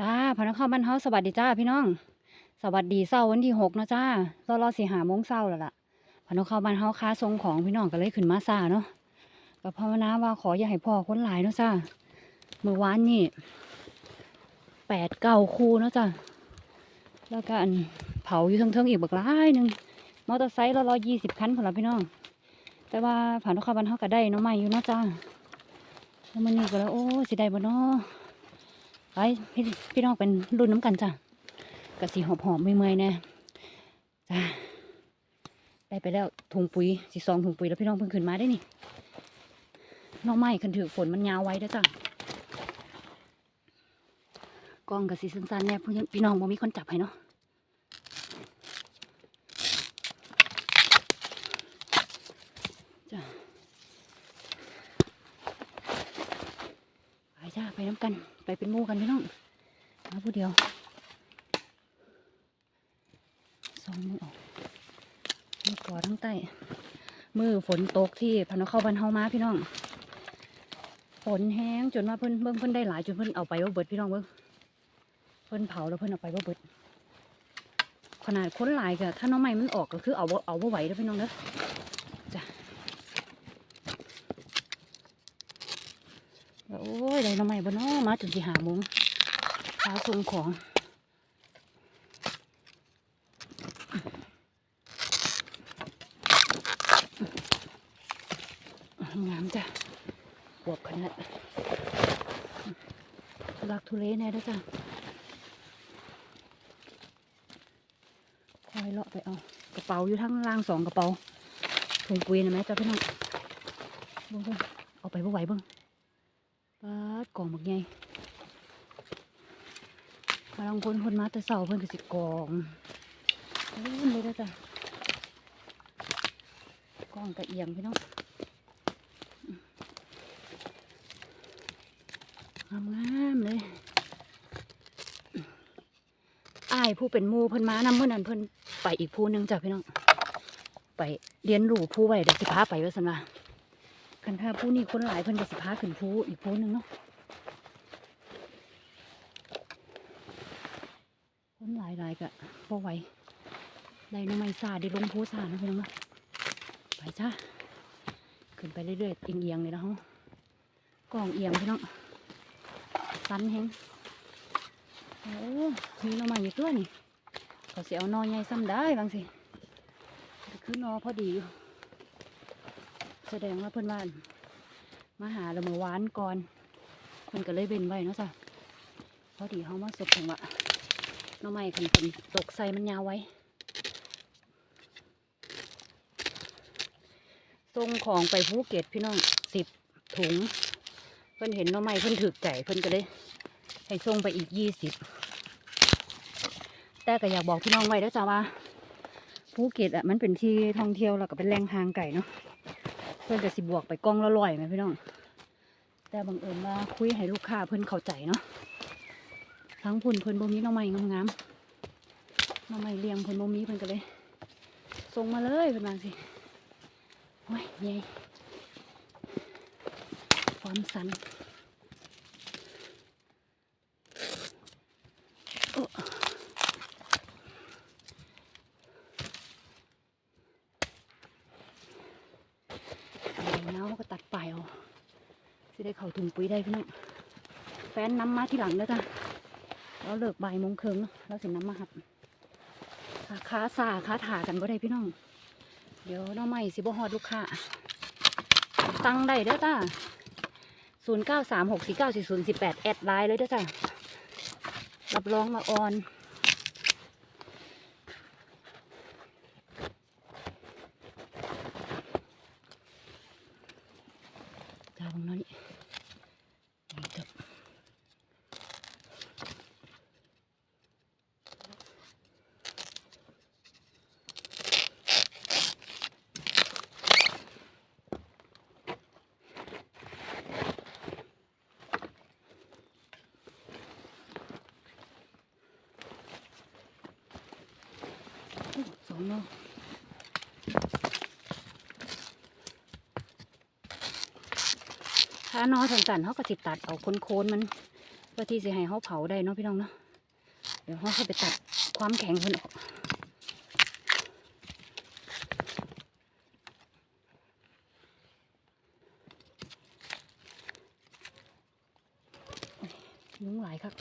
จ้าพนักข้าวบ้านเฮาสวัสดีจ้าพี่น้อง สวัสดีเช้าวันที่หกเนาะจ้ารอรอสิหาโมงเช้าแล้วล่ะพนักข้าวบ้านเฮาค้าทรงของพี่น้องก็เลยขึ้นมาซาเนาะก็ภาวนาว่าขออย่าให้พ่อคนหลายเนาะจ้าเมื่อวานนี่แปดเก้าคูเนาะจ้าแล้วก็อันเผาอยู่เทิงๆอีกบักหลายหนึ่งมอเตอร์ไซค์ละร้อยี่สิบคันพนละพี่น้อง แต่ว่าผ่านเข้าวบ้านเฮาก็ได้เนาะใหม่อยู่เนาะจ้าแล้วมันนี่ก็แล้วโอ้สิได้บ่เนาะ ไปพี่พี่น้องเป็นรุ่นน้ำกันจ้ะกะสีหอบหอมๆเมื่อยๆแน่จ้าได้ไปแล้วถุงปุ๋ยสีซองถุงปุ๋ยแล้วพี่น้องเพิ่งขึ้นมาได้นี่น้องไม้คันถือฝนมันยาวไว้ด้อจ้ะกล้องกับสีสั้นๆแน่พี่พี่น้องบ่มีคนจับให้เนาะ จ้าไปน้ำกัน ไปเป็นมู่กันพี่น้องมาผู้เดียวสองมือออกมือขวาทั้งใต้มือฝนตกที่พนเข้าบ้านเฮามาพี่น้องฝนแห้งจนว่าเพิ่นเบิ่งเพิ่นได้หลายจนเพิ่นเอาไปว่าเบิดพี่น้องเบิ่งเพิ่นเผาแล้วเพิ่นเอาไปว่าเบิด ขนาดค้นหลายก็ถ้าน้องใหม่มันออกก็คือเอาเอาบ่ไหวแล้วพี่น้องเด้อจ้ะ โอ้ยได้น้องใหม่บ่เนาะมาจนสิหาโมงเช้าส่งของงามจ้ะบวบขนาดทุลักทุเลแน่เด้อจ้ะคอยเลาะไปเอา กระเป๋าอยู่ทั้งล่างสองกระเป๋าถุงปุ๋ยนะแม่จ้าพี่น้องเบิ่งเบิ่งเอาไปบ่ไหวเบิ่ง ปาดกล่องบักใหญ่กำลังคนคนมาแต่เสาเพิ่นก็สิกองเล่นเลยเด้อจ้ะกล่องกระเอียงพี่น้องงามงามเลยอ้ายผู้เป็นมูเพิ่นมานำเมื่อนั้นเพิ่นไปอีกผู้หนึงจ้ะพี่น้อง ไปเรียนรู้ผู้ไว้เดี๋ยวสิพาไปว่าซั่นว่า คันถ้าผู้นี้คนหลายเพิ่นก็สิพาขึ้นผู้อีกผู้หนึงเนาะคนหลายหลายก็บ่ไหวได้น้ำไม่ซาได้ลงผู้ซานะพี่น้องเนาะไปจ้าขึ้นไปเรื่อยๆเอียงๆเลยนะฮะกล้องเอียงพี่น้องสันแฮงโอ้มีน่อไม้อยู่ตัวนี่ก็สิเอาหนอใหญ่ซ้ำได้บางสิคือนอพอดีอยู่ แสดงว่าเพื่อนบ้านมาหาเราเมื่อวานก่อนเพิ่นก็เลยเบนไว้เนาะจ้ะพอดีเขามาสบถึงว่าน่อไม้คันเป็นตกใส่มันยาวไว้ส่งของไปภูเก็ตพี่น้องสิบถุง เพิ่อนเห็นน่อไม้เพิ่อนถึกใจเพิ่อนก็เลยให้ส่งไปอีกยี่สิบแต่ก็อยากบอกพี่น้องไว้แล้วยจ้าว่าภูเก็ตอะมันเป็นที่ท่องเที่ยวแล้วก็เป็นแหล่งทางไก่เนาะ เพื่อนจะสิบวกไปกล้องละร้อยไหมพี่น้อง แต่บังเอิญว่าคุยให้ลูกค้าเพื่อนเข้าใจเนาะทั้งพุ่นเพื่อนบ่มีน้องใหม่งามๆหน้องใหม่เลี้ยงเพื่อนบ่มีเพื่อนก็เลยส่งมาเลยเป็นบางสิโอ้ยใหญ่ความสัน โอ้เอาเงาก็ตัดปลายเอาสิ ได้เข่าถุงปุ๋ยได้พี่น้องแฟนน้ำมาที่หลังแล้วจ้ะเราเลิกบ่ายโมงครึ่งเนาะเราสิน้ำมาหับขาขาสาขาถากันบ่ได้พี่น้อง เดี๋ยวน้องใหม่สิบ่ฮอดลูกค้าตั้งได้เด้อจ้าศูนย์เก้าสามหกสี่เก้าสี่ศูนย์สิบแปดแอดไลน์เลยเด้อจ้ารับรองมาออน จ้าบังเนาะนี่นี่จบสอง เนาะถ้านอสันๆเขาก็สิตัดเอาโคนๆมันเพื่อที่จะให้เขาเผาได้เนาะพี่น้องเนาะเดี๋ยวเขาเข้าไปตัดความแข็งเพิ่นออกยุงหลายครับ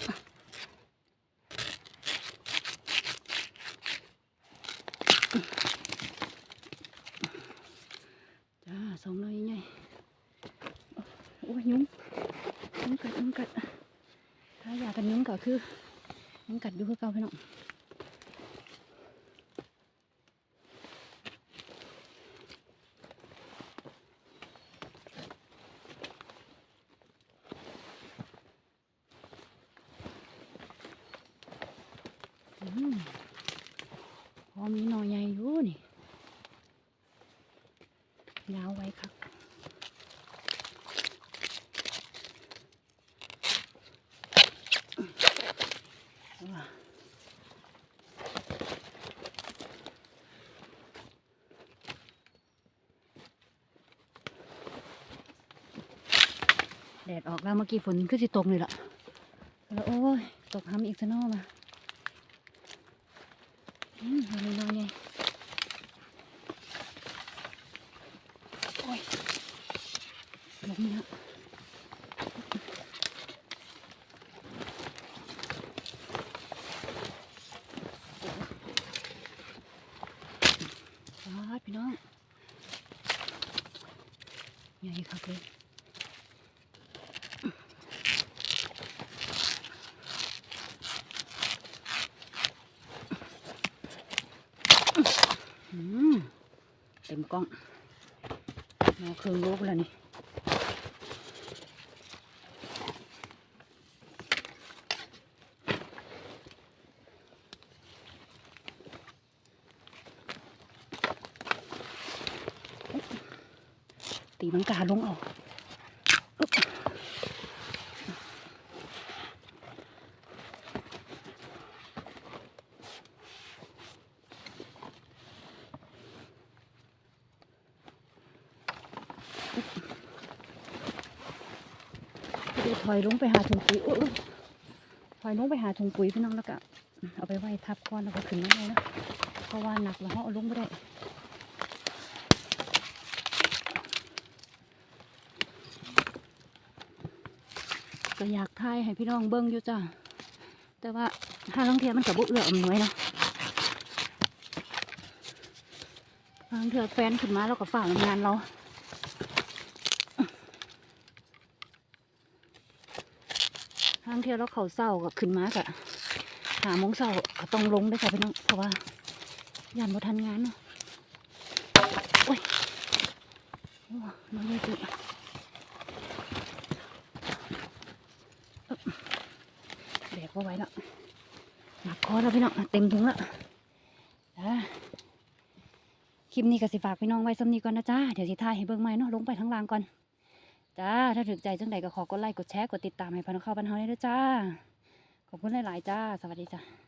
จ้าสองน้อยใหญ่โอ้ยยุ้งยุ้งกัดยุ้งกัดถ้าอยากกันยุ้งก็คือยุ้งกัดอยู่คือเก่าพี่น้องพอมีหน่อใหญ่อยนี่ ยาวไว้ครับแดดออกแล้วเมื่อกี้ฝนขึ้นสิตกเลยล่ะ แล้วโอ้ย ตกห้ำอีกซะนอมาอืมเอาเลยน้อยไง โอ้ยล้ม แล้วยอดพี่น้องใหญ่ครับเลยเต็มกล้องเอาครื่งลูกแล้วนี่ ตีมังกาลงออกอึ๊บเดี๋ยวถอยลงไปหาถุงปุ๋ยอุ๊ยอุ๊ยถอยลงไปหาถุงปุ๋ยพี่น้องแล้วก็เอาไปไว้ทับก้อนแล้วก็ขึ้นมาเลยนะเพราะว่าหนักแล้วเขาเอาลงไม่ได้ ก็อยากทายให้พี่น้องเบิ้งอยู่จ้าแต่ว่าถ้าลางเทียมันกับบุเอืออำนวยเนาะบางเถื่อแฟนขึ้นมาแล้วก็ฝ่ากงานเราบางเถื่อเราเขาเศร้าก็ขึ้นมากะหามงเศร้าก็ต้องลงด้วยค่ะพี่น้องเพราะว่ายันบ่ทันงานเนาะโอ้ยโอ้น้องเลยจุ บกว่าไหว้แล้วหนักคอแล้วพี่น้องเต็มถุงแล้วคลิปนี้ก็สิฝากพี่น้องไว้สำนีก่อนนะจ้าเดี๋ยวสิถ่ายให้เบิ่งใหม่เนาะลงไปทั้งล่างก่อนจ้าถ้าถึกใจจังใดก็ขอกดไลค์กดแชร์กดติดตามให้พันธุ์เข้าบันเทาได้ด้วยจ้าขอบคุณหลายๆจ้า สวัสดีจ้า